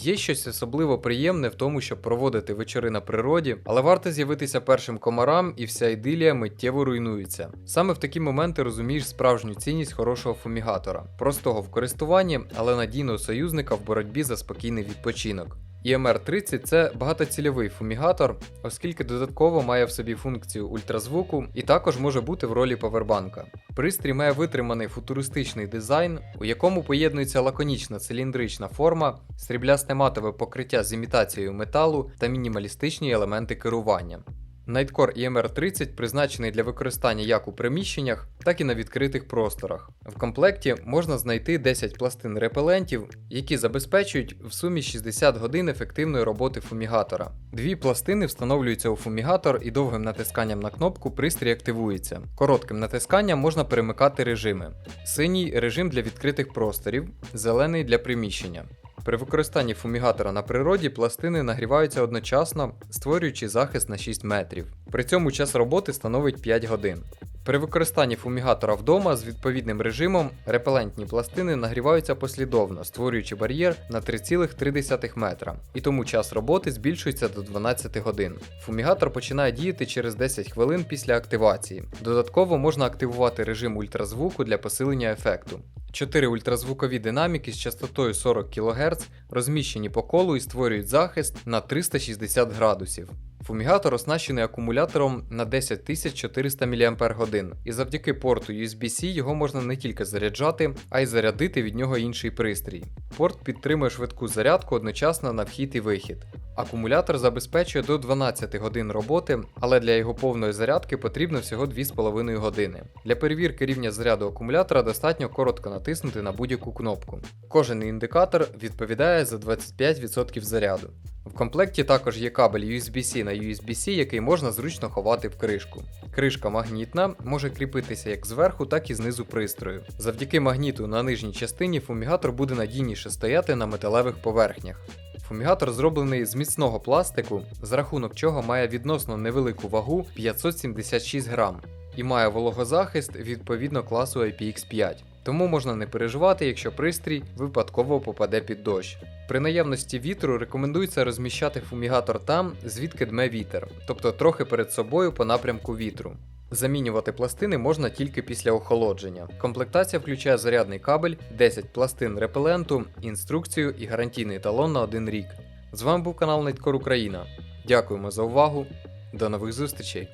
Є щось особливо приємне в тому, щоб проводити вечори на природі, але варто з'явитися першим комарам, і вся ідилія миттєво руйнується. Саме в такі моменти розумієш справжню цінність хорошого фумігатора, простого в користуванні, але надійного союзника в боротьбі за спокійний відпочинок. Імр 30 це багатоцільовий фумігатор, оскільки додатково має в собі функцію ультразвуку і також може бути в ролі павербанка. Пристрій має витриманий футуристичний дизайн, у якому поєднується лаконічна циліндрична форма, сріблясте матове покриття з імітацією металу та мінімалістичні елементи керування. Nightcore EMR 30 призначений для використання як у приміщеннях, так і на відкритих просторах. В комплекті можна знайти 10 пластин репелентів, які забезпечують в сумі 60 годин ефективної роботи фумігатора. Дві пластини встановлюються у фумігатор і довгим натисканням на кнопку пристрій активується. Коротким натисканням можна перемикати режими: синій режим для відкритих просторів, зелений для приміщення. При використанні фумігатора на природі пластини нагріваються одночасно, створюючи захист на 6 метрів. При цьому час роботи становить 5 годин. При використанні фумігатора вдома з відповідним режимом репелентні пластини нагріваються послідовно, створюючи бар'єр на 3,3 метра, і тому час роботи збільшується до 12 годин. Фумігатор починає діяти через 10 хвилин після активації. Додатково можна активувати режим ультразвуку для посилення ефекту. Чотири ультразвукові динаміки з частотою 40 кГц розміщені по колу і створюють захист на 360 градусів. Фумігатор оснащений акумулятором на 10400 мАч, і завдяки порту USB-C його можна не тільки заряджати, а й зарядити від нього інший пристрій. Порт підтримує швидку зарядку одночасно на вхід і вихід. Акумулятор забезпечує до 12 годин роботи, але для його повної зарядки потрібно всього 2,5 години. Для перевірки рівня заряду акумулятора достатньо коротко натиснути на будь-яку кнопку. Кожен індикатор відповідає за 25% заряду. В комплекті також є кабель USB-C на USB-C, який можна зручно ховати в кришку. Кришка магнітна може кріпитися як зверху, так і знизу пристрою. Завдяки магніту на нижній частині фумігатор буде надійніше стояти на металевих поверхнях. Фумігатор зроблений з міцного пластику, за рахунок чого має відносно невелику вагу 576 грам і має вологозахист відповідно класу IPX5. Тому можна не переживати, якщо пристрій випадково попаде під дощ. При наявності вітру рекомендується розміщати фумігатор там, звідки дме вітер, тобто трохи перед собою по напрямку вітру. Замінювати пластини можна тільки після охолодження. Комплектація включає зарядний кабель, 10 пластин репеленту, інструкцію і гарантійний талон на один рік. З вами був канал Nightkor Україна. Дякуємо за увагу. До нових зустрічей!